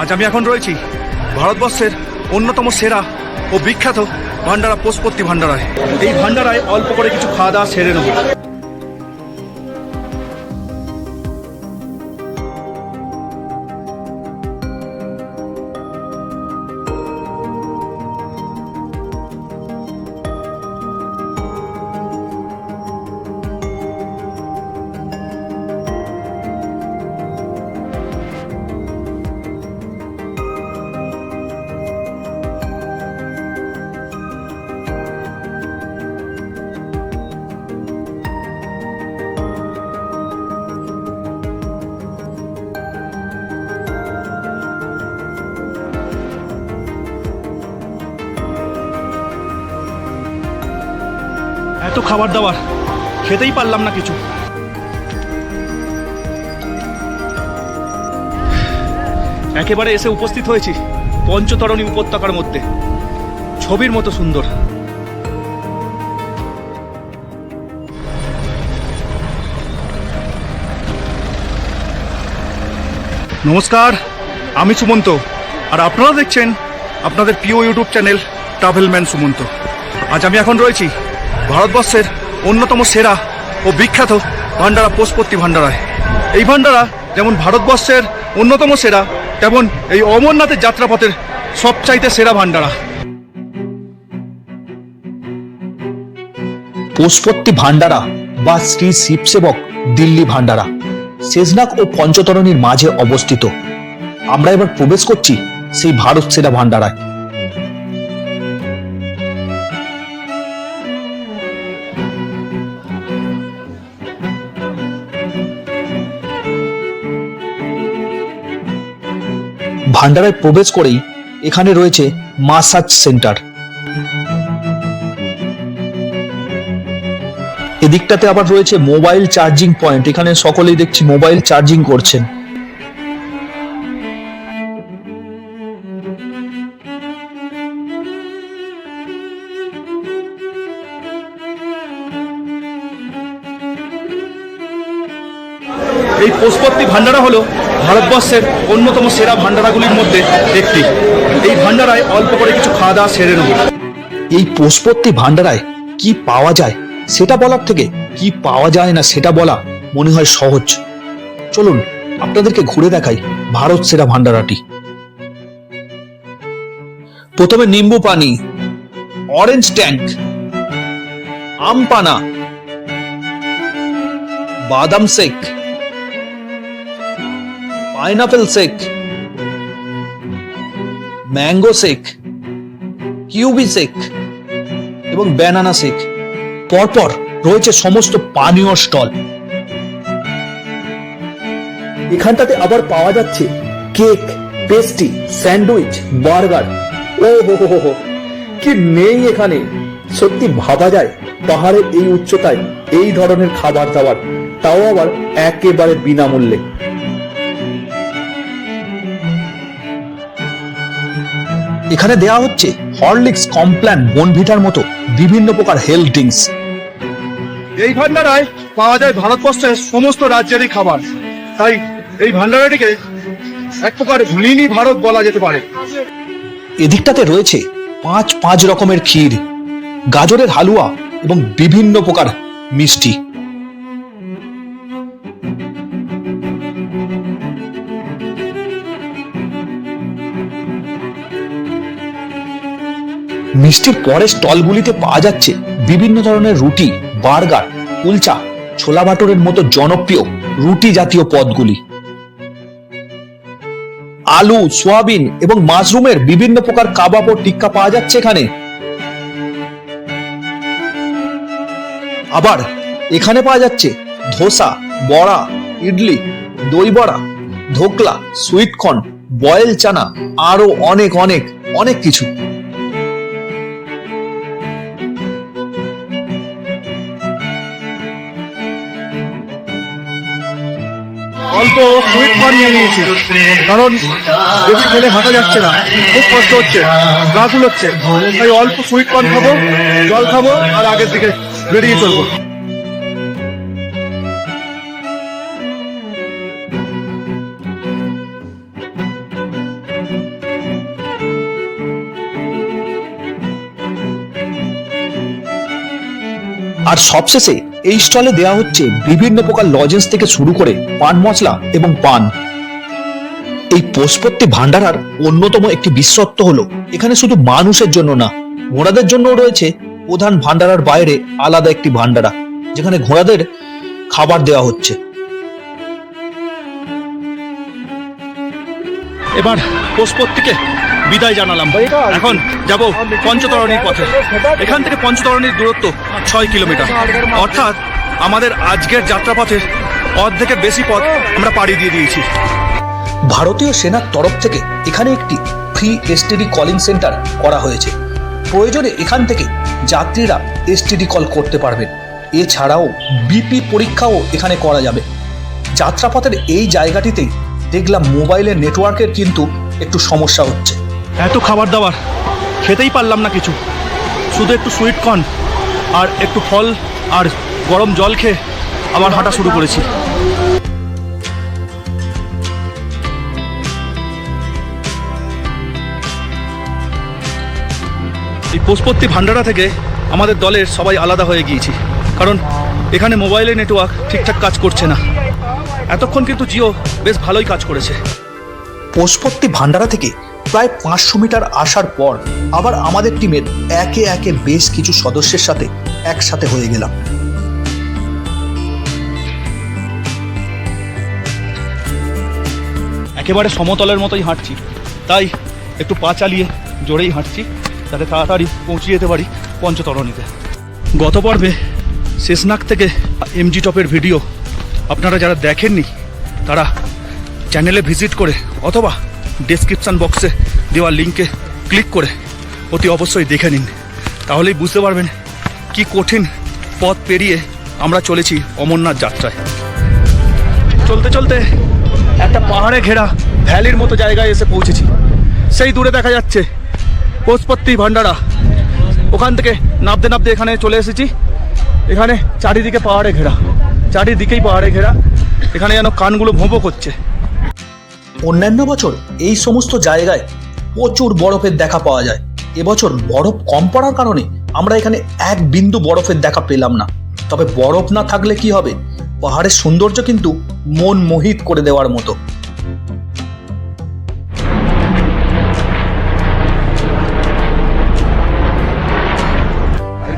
আজ আমি এখন রয়েছি ভারতবর্ষের অন্যতম সেরা ও বিখ্যাত ভান্ডারা পোষপত্তি ভান্ডারায় এই ভান্ডারায় অল্প করে কিছু খাওয়া দাওয়া সেরে নেব। খাবার দাবার, খেতেই পারলাম না কিছু। একেবারে এসে উপস্থিত হয়েছি পঞ্চতরণী উপত্যকার মধ্যে। ছবির মতো সুন্দর। নমস্কার, আমি সুমন্ত। আর আপনারা দেখছেন আপনাদের প্রিয় ইউটিউব চ্যানেল ট্রাভেলম্যান সুমন্ত। আজ আমি এখন রয়েছি ভারতবর্ষের অন্যতম সেরা ও বিখ্যাত ভান্ডারা পোষপত্তি ভান্ডারায় এই ভান্ডারা যেমন ভারতবর্ষের অন্যতম সেরা, তেমন এই অমরনাথের যাত্রাপথের সবচাইতে সেরা ভান্ডারা পোষপত্তি ভান্ডারা বা শ্রী শিবসেবক দিল্লি ভান্ডারা শেষনাগ ও পঞ্চতরণীর মাঝে অবস্থিত। আমরা এবার প্রবেশ করছি সেই ভারত সেরা ভান্ডারায় ভান্ডারায় প্রবেশ করেই এখানে রয়েছে মাসাজ সেন্টার এদিকটাতে আবার রয়েছে মোবাইল চার্জিং পয়েন্ট এখানে সকলেই দেখছি মোবাইল চার্জিং করছেন। এই পোষপত্তি ভান্ডারা হলো ভারতবর্ষের অন্যতম সেরা ভান্ডারাগুলির মধ্যে একটি। এই ভান্ডারায় অল্প করে কিছু খাওয়া দাওয়া সেরে নেব। এই পোষপত্তি ভান্ডারায় কি পাওয়া যায়, সেটা বলার থেকে কি পাওয়া যায় না সেটা বলা মনে হয় সহজ। চলুন, আপনাদেরকে ঘুরে দেখাই ভারত সেরা ভান্ডারাটি প্রথমে নিম্বু পানি অরেঞ্জ ট্যাঙ্ক আমপানা বাদাম shake pineapple shake mango shake কিউবি shake এবং ব্যানানা শেক পরপর রয়েছে সমস্ত পানীয় স্টল। এখানটাতে আবার পাওয়া যাচ্ছে কেক পেস্ট্রি স্যান্ডউইচ, বার্গার। ও হো হো হো হো, কি নেই এখানে? সত্যি ভাবা যায়, পাহাড়ের এই উচ্চতায় এই ধরনের খাবার দাবার। তাও আবার একেবারে বিনামূল্যে। এখানে দেয়া হচ্ছে হরলিক্স কমপ্ল্যান বনভিটার মতো বিভিন্ন প্রকার হেলথ ড্রিঙ্কস এই ভান্ডারায় পাওয়া যায় ভারতবর্ষের সমস্ত রাজ্যেরই খাবার। তাই এই ভান্ডারাটিকে এক প্রকার মিনি ভারত বলা যেতে পারে। এদিকটাতে রয়েছে পাঁচ পাঁচ রকমের ক্ষীর গাজরের হালুয়া এবং বিভিন্ন প্রকার মিষ্টি। মিষ্টির পরের স্টলগুলিতে পাওয়া যাচ্ছে বিভিন্ন ধরনের রুটি, বার্গার, কুলচা, ছোলা বাটরের মতো জনপ্রিয় রুটি জাতীয় পদগুলি। আলু, সোয়াবিন এবং মাশরুমের বিভিন্ন প্রকার কাবাব ও টিক্কা পাওয়া যাচ্ছে এখানে। আবার এখানে পাওয়া যাচ্ছে ধোসা, বড়া, ইডলি, দই বড়া, dhokla, sweet corn, boil chana আরও অনেক অনেক অনেক কিছু। সুইট কর্ন নিয়ে নিয়েছি কারণ বেশি খেলে হাঁটা যাচ্ছে না। খুব কষ্ট হচ্ছে। গা হচ্ছে তাই অল্প সুইট পান খাব, জল খাব, আর আগের দিকে বেরিয়ে চলবো। আর সবশেষে এই স্টলে দেওয়া হচ্ছে বিভিন্ন প্রকার লজেন্স থেকে শুরু করে পান মশলা এবং পান। এই পোষপত্তি ভান্ডারার অন্যতম একটি বিশ্বত্ব হলো, এখানে শুধু মানুষের জন্য না, ঘোড়াদের জন্যও রয়েছে প্রধান ভান্ডারার বাইরে আলাদা একটি ভান্ডারা যেখানে ঘোড়াদের খাবার দেওয়া হচ্ছে। এবার পোষপত্তিকে বিদায় জানালাম। এখন যাব পঞ্চতরণীর পথে। এখান থেকে পঞ্চতরণীর দূরত্ব ছয় কিলোমিটার। অর্থাৎ আমাদের আজকের যাত্রাপথের অর্ধেকের বেশি পথ আমরা পাড়ি দিয়ে দিয়েছি। ভারতীয় সেনার তরফ থেকে এখানে একটি ফ্রি এসটিডি কলিং সেন্টার করা হয়েছে। প্রয়োজনে এখান থেকে যাত্রীরা এসটিডি কল করতে পারবেন। এছাড়াও বিপি পরীক্ষাও এখানে করা যাবে। যাত্রাপথের এই জায়গাটিতেই দেখলাম মোবাইলের নেটওয়ার্কের কিন্তু একটু সমস্যা হচ্ছে। এত খাবার দাবার, খেতেই পারলাম না কিছু। শুধু একটু সুইট কর্ন আর একটু ফল আর গরম জল খেয়ে আবার হাঁটা শুরু করেছি। এই পোষপত্তি ভান্ডারা থেকে আমাদের দলের সবাই আলাদা হয়ে গিয়েছি। কারণ এখানে মোবাইলের নেটওয়ার্ক ঠিকঠাক কাজ করছে না। এতক্ষণ কিন্তু জিও বেশ ভালোই কাজ করেছে। পোষপত্তি ভান্ডারা থেকে প্রায় পাঁচশো মিটার আসার পর আবার আমাদের টিমের একে একে বেশ কিছু সদস্যের সাথে একসাথে হয়ে গেলাম। একেবারে সমতলের মতোই হাঁটছি। তাই একটু পা চালিয়ে জোরেই হাঁটছি, যাতে তাড়াতাড়ি পৌঁছে যেতে পারি পঞ্চতরণীতে। গত পর্বে শেষনাগ থেকে এমজি টপের ভিডিও আপনারা যারা দেখেননি, তারা চ্যানেলে ভিজিট করে অথবা ডেসক্রিপশান বক্সে দেওয়া লিঙ্কে ক্লিক করে অতি অবশ্যই দেখে নিন। তাহলেই বুঝতে পারবেন কি কঠিন পথ পেরিয়ে আমরা চলেছি অমরনাথ যাত্রায়। চলতে চলতে একটা পাহাড়ে ঘেরা ভ্যালির মতো জায়গায় এসে পৌঁছেছি। সেই দূরে দেখা যাচ্ছে পোষপত্তি ভান্ডারা ওখান থেকে নাবতে নাবতে এখানে চলে এসেছি। এখানে চারিদিকে পাহাড়ে ঘেরা। চারিদিকেই পাহাড়ে ঘেরা। এখানে যেন কানগুলো ভোঁপো করছে। অন্যান্য বছর এই সমস্ত জায়গায় প্রচুর বরফের দেখা পাওয়া যায়। এবছর বরফ কম পড়ার কারণে আমরা এখানে এক বিন্দু বরফের দেখা পেলাম না। তবে বরফ না থাকলে কি হবে? পাহাড়ের সৌন্দর্য কিন্তু মন মোহিত করে দেওয়ার মতো।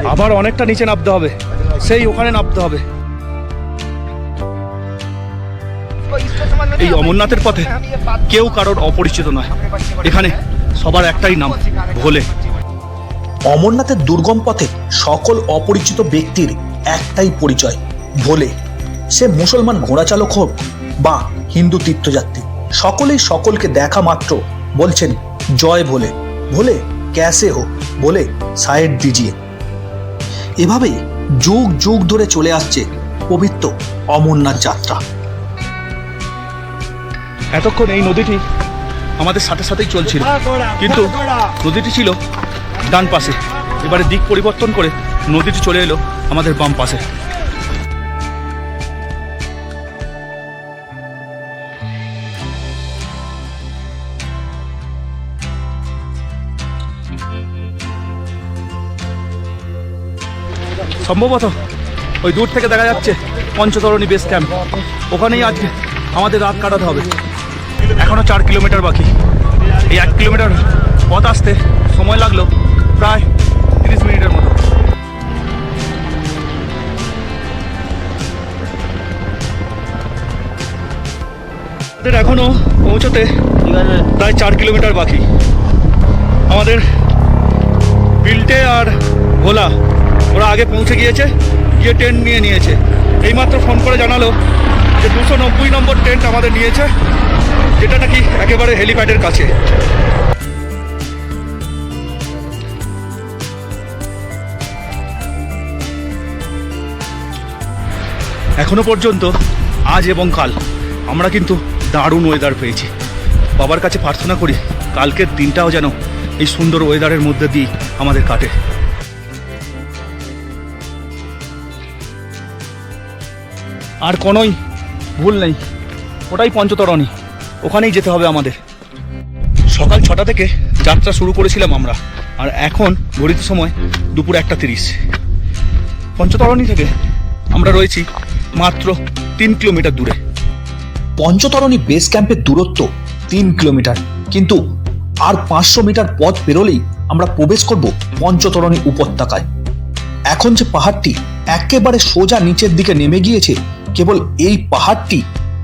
আবার অনেকটা নিচে নামতে হবে। সেই ওখানে নামতে হবে। এই অমরনাথের পথে কেউ কারোর অপরিচিত নয়। এখানে সবার একটাই নাম, ভোলে। অমরনাথের দুর্গম পথে সকল অপরিচিত ব্যক্তির একটাই পরিচয়, ভোলে। সে মুসলমান ঘোড়াচালক হোক বা হিন্দু তীর্থযাত্রী, সকলেই সকলকে দেখা মাত্র বলছেন, জয় ভোলে। ভোলে ক্যাসে হো বলে সাইড দিজিয়ে এভাবেই যুগ যুগ ধরে চলে আসছে পবিত্র অমরনাথ যাত্রা। এতক্ষণ এই নদীটি আমাদের সাথে সাথেই চলছিল। কিন্তু নদীটি ছিল ডান পাশে। এবারে দিক পরিবর্তন করে নদীটি চলে এলো আমাদের বাম পাশে। সম্ভবত ওই দূর থেকে দেখা যাচ্ছে পঞ্চতরণী বেস ক্যাম্প ওখানেই আজকে আমাদের রাত কাটাতে হবে। এখনও চার কিলোমিটার বাকি। এই এক কিলোমিটার পথ আসতে সময় লাগল প্রায় তিরিশ মিনিটের মতো। আমাদের এখনও পৌঁছতে প্রায় চার কিলোমিটার বাকি। আমাদের বিল্টে আর ভোলা, ওরা আগে পৌঁছে গিয়েছে, গিয়ে টেন্ট নিয়ে নিয়েছে। এইমাত্র ফোন করে জানালো যে দুশো নব্বই নম্বর টেন্ট আমাদের নিয়েছে, যেটা নাকি একেবারে হেলিপ্যাডের কাছে। এখনও পর্যন্ত, আজ এবং কাল, আমরা কিন্তু দারুণ ওয়েদার পেয়েছি। বাবার কাছে প্রার্থনা করি, কালকের দিনটাও যেন এই সুন্দর ওয়েদারের মধ্যে দিয়ে আমাদের কাটে। আর কোনোই ভুল নেই। ওটাই পঞ্চতরণী। ওখানেই যেতে হবে আমাদের। সকাল ছটা থেকে যাত্রা শুরু করেছিলাম আমরা। আর এখন ঘড়িতে সময় দুপুর একটা তিরিশ। পঞ্চতরণী থেকে আমরা রয়েছি মাত্র তিন কিলোমিটার দূরে। পঞ্চতরণী বেস ক্যাম্পের দূরত্ব তিন কিলোমিটার। কিন্তু আর পাঁচশো মিটার পথ পেরোলেই আমরা প্রবেশ করব পঞ্চতরণী উপত্যকায়। এখন যে পাহাড়টি একেবারে সোজা নিচের দিকে নেমে গিয়েছে কেবল এই পাহাড়টি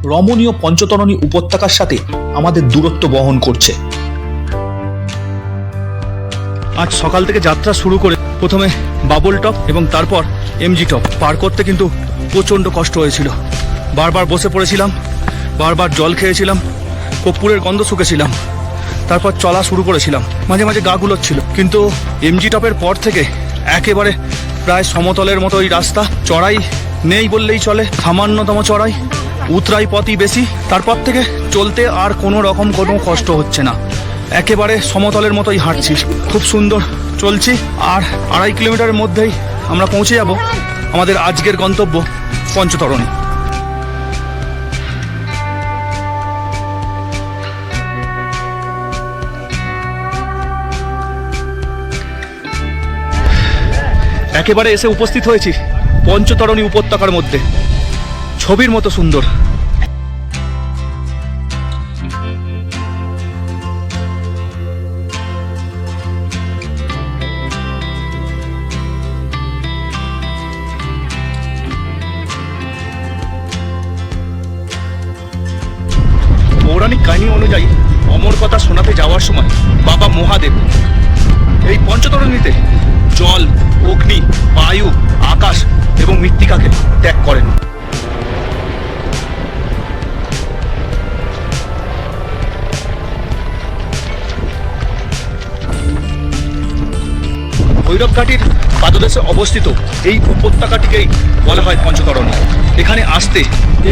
রমণীয় পঞ্চতরণী উপত্যকার সাথে আমাদের দূরত্ব বহন করছে। আজ সকাল থেকে যাত্রা শুরু করে প্রথমে বাবল টপ এবং তারপর এমজি টপ। পার করতে কিন্তু প্রচণ্ড কষ্ট হয়েছিল। বারবার বসে পড়েছিলাম, বারবার জল খেয়েছিলাম, কর্পূরের গন্ধ শুকেছিলাম, তারপর চলা শুরু করেছিলাম। মাঝে মাঝে গা গুলোচ্ছিল। কিন্তু এমজি টপের পর থেকে একেবারে প্রায় সমতলের মতো ওই রাস্তা, চড়াই নেই বললেই চলে, সামান্যতম চড়াই, উতরাই পথই বেশি, তারপর থেকে চলতে আর কোনো রকম কোনো কষ্ট হচ্ছে না। একেবারে সমতলের মতোই হাঁটছি খুব সুন্দর, চলছি, আর আড়াই কিলোমিটারের মধ্যেই আমরা পৌঁছে যাব আমাদের আজকের গন্তব্য, পঞ্চতরণী। একেবারে এসে উপস্থিত হয়েছি। পঞ্চতরণী উপত্যকার মধ্যে। ছবির মতো সুন্দর। পৌরাণিক কাহিনী অনুযায়ী অমর কথা শোনাতে যাওয়ার সময় বাবা মহাদেব এই পঞ্চতরণীতে জল, অগ্নি, বায়ু, আকাশ এবং মৃত্তিকাকে ত্যাগ করেন। ভৈরব ঘাটির পাদদেশে অবস্থিত এই উপত্যকাটিকেই বলা হয় পঞ্চতরণী। এখানে আসতে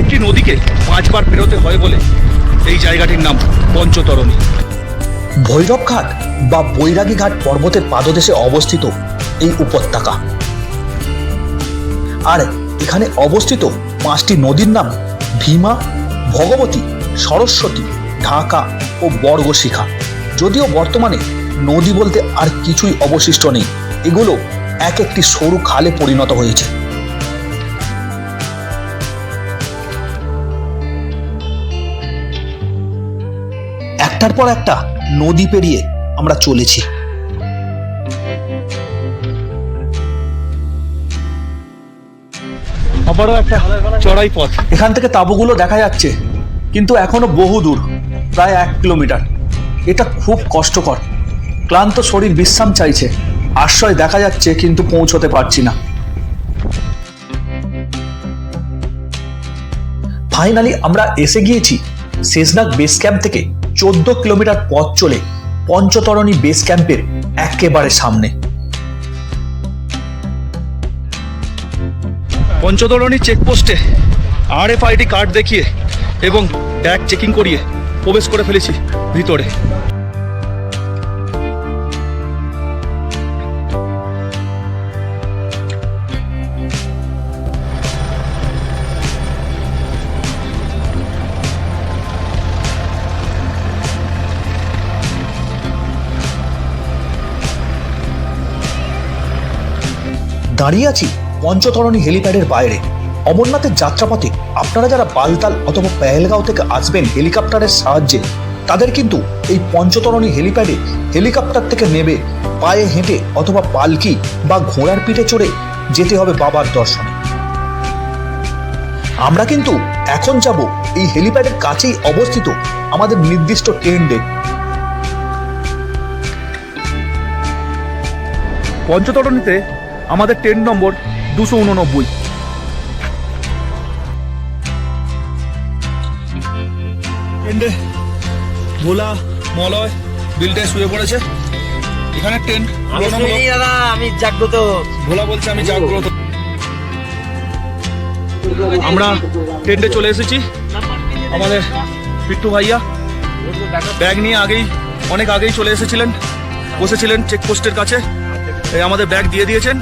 একটি নদীকে পাঁচবার পেরোতে হয় বলে এই জায়গাটির নাম পঞ্চতরণী। ভৈরব ঘাট বা বৈরাগী ঘাট পর্বতের পাদদেশে অবস্থিত এই উপত্যকা। আর এখানে অবস্থিত পাঁচটি নদীর নাম ভীমা, ভগবতী, সরস্বতী, ঢাকা ও বর্গশিখা। যদিও বর্তমানে নদী বলতে আর কিছুই অবশিষ্ট নেই, এগুলো এক একটি সরু খালে পরিণত হয়েছে। একটার পর একটা নদী পেরিয়ে আমরা চলেছি। আবারও একটা চড়াই পথ। এখান থেকে তাঁবুগুলো দেখা যাচ্ছে, কিন্তু এখনও বহু দূর, প্রায় এক কিলোমিটার। এটা খুব কষ্টকর। ক্লান্ত শরীর বিশ্রাম চাইছে। আশ্রয় দেখা যাচ্ছে, কিন্তু পৌঁছতে পারছি না। ফাইনালি আমরা এসে গিয়েছি শেষনাগ বেস ক্যাম্প থেকে। চোদ্দ কিলোমিটার পথ চলে পঞ্চতরণী বেস ক্যাম্পের একেবারে সামনে। Panchtarni চেকপোস্টে R F I D card দেখিয়ে এবং ব্যাগ চেকিং করিয়ে প্রবেশ করে ফেলেছি ভিতরে। দাঁড়িয়ে আছি? পঞ্চতরণী হেলিপ্যাডের বাইরে। অমরনাথের যাত্রাপথে আপনারা যারা বালতাল অথবা পেহেলগাঁও থেকে আসবেন হেলিকপ্টারের সাহায্যে, তাদের কিন্তু এই পঞ্চতরণী হেলিপ্যাডে হেলিকপ্টার থেকে নেবে পায়ে হেঁটে অথবা পালকি বা ঘোড়ার পিঠে চড়ে যেতে হবে বাবার দর্শনে। আমরা কিন্তু এখন যাব এই হেলিপ্যাডের কাছেই অবস্থিত আমাদের নির্দিষ্ট টেন্ডে পঞ্চতরণীতে আমাদের ট্রেন নম্বর দুশো উননব্বই। ট্রেন্ডে ভোলা মলয় বিলটায় শুয়ে পড়েছে। এখানে ট্রেন আমি শুনিনি দাদা আমি জাগ্রত। ভোলা বলছে আমি জাগ্রত। আমরা টেন্টে চলে এসেছি। আমাদের পিট্টু ভাইয়া। ব্যাগ নিয়ে আগেই অনেক আগেই চলে এসেছিলেন। বসেছিলেন চেকপোস্টের কাছে। এই আমাদের ব্যাগ দিয়ে দিয়েছেন।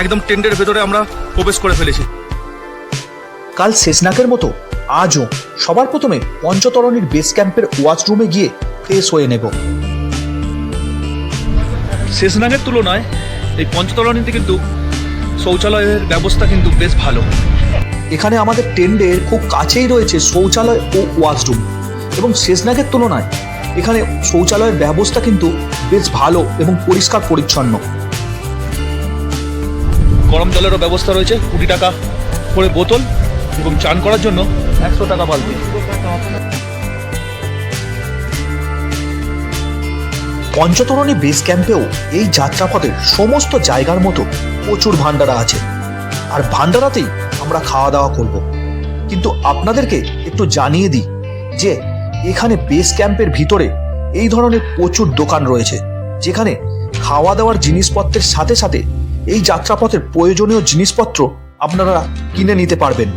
একদম টেন্টের ভেতরে আমরা প্রবেশ করে ফেলেছি। কাল শেষনাকের মতো আজও সবার প্রথমে পঞ্চতরণীর বেস ক্যাম্পের ওয়াশরুমে গিয়ে ফ্রেশ হয়ে নেব। শেষনাগের তুলনায় এই পঞ্চতরণীতে কিন্তু শৌচালয়ের ব্যবস্থা কিন্তু বেশ ভালো। এখানে আমাদের টেন্ডের খুব কাছেই রয়েছে শৌচালয় ও ওয়াশরুম এবং শেষনাগের তুলনায় এখানে শৌচালয়ের ব্যবস্থা কিন্তু বেশ ভালো এবং পরিষ্কার পরিচ্ছন্ন গরম জলেরও ব্যবস্থা রয়েছে, কুড়ি টাকা করে বোতল এবং চান করার জন্য একশো টাকা বালতি। পঞ্চতরণী বেস ক্যাম্পেও এই যাত্রাপথের সমস্ত জায়গার মতো প্রচুর ভান্ডারা আছে। আর ভান্ডারাতেই আমরা খাওয়া দাওয়া করব। কিন্তু আপনাদেরকে একটু জানিয়ে দিই যে এখানে বেস ক্যাম্পের ভিতরে এই ধরনের প্রচুর দোকান রয়েছে, যেখানে খাওয়া দাওয়ার জিনিসপত্রের সাথে সাথে এই যাত্রাপথের প্রয়োজনীয় জিনিসপত্র আপনারা কিনে নিতে পারবেন।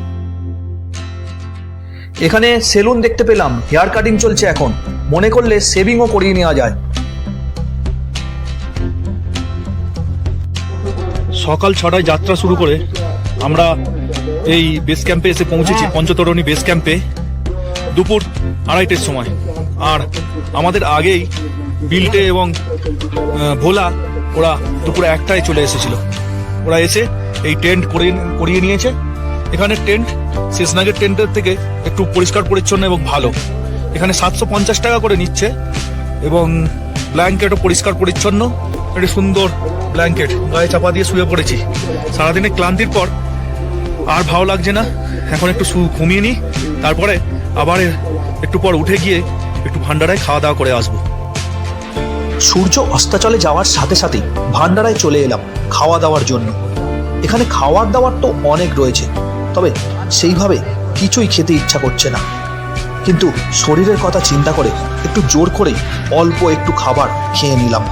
এখানে সেলুন দেখতে পেলাম, হেয়ার কাটিং চলছে এখন। মনে করলে সেভিংও করিয়ে নেওয়া যায়। সকাল ছটায় যাত্রা শুরু করে আমরা এই বেস ক্যাম্পে এসে পৌঁছেছি, পঞ্চতরণী বেস ক্যাম্পে দুপুর আড়াইটের সময়। আর আমাদের আগেই বিল্টে এবং ভোলা ওরা দুপুরে একটায় চলে এসেছিল। ওরা এসে এই টেন্ট করে করিয়ে নিয়েছে। এখানে টেন্ট শেষনাগের টেন্টের থেকে একটু পরিষ্কার, পরিচ্ছন্ন এবং ভালো। এখানে সাতশো পঞ্চাশ টাকা করে নিচ্ছে এবং ব্ল্যাঙ্কেটও পরিষ্কার, পরিচ্ছন্ন। একটি সুন্দর ব্ল্যাঙ্কেট, গায়ে চাপা দিয়ে শুয়ে পড়েছি। সারাদিনে ক্লান্তির পর আর ভালো লাগছে না। এখন একটু ঘুমিয়ে নিই তারপরে আবার একটু পর উঠে গিয়ে একটু ভান্ডারায় খাওয়া দাওয়া করে আসব। সূর্য অস্তাচলে যাওয়ার সাথে সাথেই ভান্ডারায় চলে এলাম খাওয়া দাওয়ার জন্য। এখানে খাওয়ার দাওয়ার তো অনেক রয়েছে, তবে সেইভাবে কিছুই খেতে ইচ্ছা করছে না। কিন্তু শরীরের কথা চিন্তা করে একটু জোর করে অল্প একটু খাবার খেয়ে নিলাম।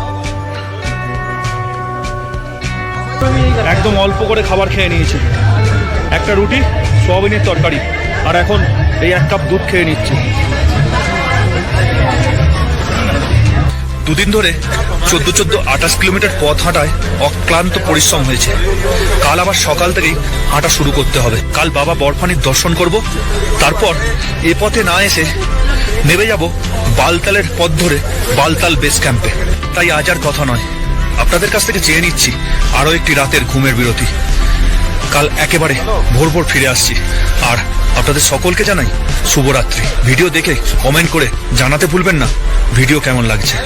একদম অল্প করে খাবার খেয়ে নিয়েছি। একটা রুটি, সোয়াবিনের তরকারি, আর এখন এই এক কাপ দুধ খেয়ে নিচ্ছি। দুদিন ধরে চোদ্দ চোদ্দ আঠাশ কিলোমিটার পথ হাঁটায় অক্লান্ত পরিশ্রম হয়েছে। কাল আবার সকাল থেকেই হাঁটা শুরু করতে হবে। কাল বাবা বরফানির দর্শন করব। তারপর এ পথে না এসে নেমে যাব বালতালের পথ ধরে বালতাল বেস ক্যাম্পে। তাই আজ আর কথা নয়। আপনাদের কাছ থেকে চেয়ে নিচ্ছি আরও একটি রাতের ঘুমের বিরতি। কাল একেবারে ভোর ভোর ফিরে আসছি। আর আপনাদের সকলকে জানাই শুভরাত্রি। ভিডিও দেখে কমেন্ট করে জানাতে ভুলবেন না। ভিডিও কেমন লাগছে?